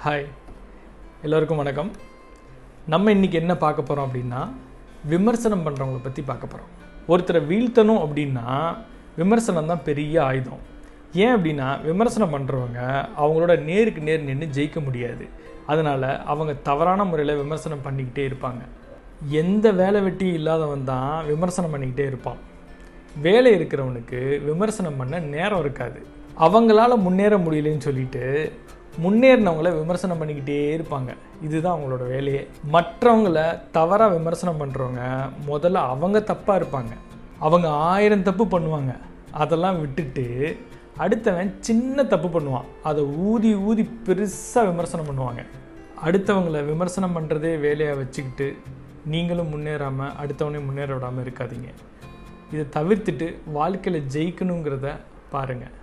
Hi எல்லோருக்கும் வணக்கம். நம்ம இன்றைக்கி என்ன பார்க்க போகிறோம் அப்படின்னா விமர்சனம் பண்ணுறவங்கள பற்றி பார்க்க போகிறோம் ஒருத்தரை வீழ்த்தணும் அப்படின்னா விமர்சனம் தான் பெரிய ஆயுதம். ஏன் அப்படின்னா விமர்சனம் பண்ணுறவங்க அவங்களோட நேருக்கு நேர் நின்று ஜெயிக்க முடியாது. அதனால் அவங்க தவறான முறையில் விமர்சனம் பண்ணிக்கிட்டே இருப்பாங்க. எந்த வேலை வெட்டி இல்லாதவன் தான் விமர்சனம் பண்ணிக்கிட்டே இருப்பான். வேலை இருக்கிறவனுக்கு விமர்சனம் பண்ண நேரம் இருக்காது. அவங்களால முன்னேற முடியலன்னு சொல்லிட்டு முன்னேறினவங்கள விமர்சனம் பண்ணிக்கிட்டே இருப்பாங்க. இதுதான் அவங்களோட வேலையே. மற்றவங்கள தவறாக விமர்சனம் பண்ணுறவங்க முதல்ல அவங்க தப்பாக இருப்பாங்க. அவங்க ஆயிரம் தப்பு பண்ணுவாங்க. அதெல்லாம் விட்டுட்டு அடுத்தவன் சின்ன தப்பு பண்ணுவான். அதை ஊதி ஊதி பெருசாக விமர்சனம் பண்ணுவாங்க. அடுத்தவங்கள விமர்சனம் பண்ணுறதே வேலையாக வச்சுக்கிட்டு நீங்களும் முன்னேறாமல் அடுத்தவனையும் முன்னேற விடாமல் இருக்காதீங்க. இதை தவிர்த்துட்டு வாழ்க்கையில் ஜெயிக்கணுங்கிறத பாருங்கள்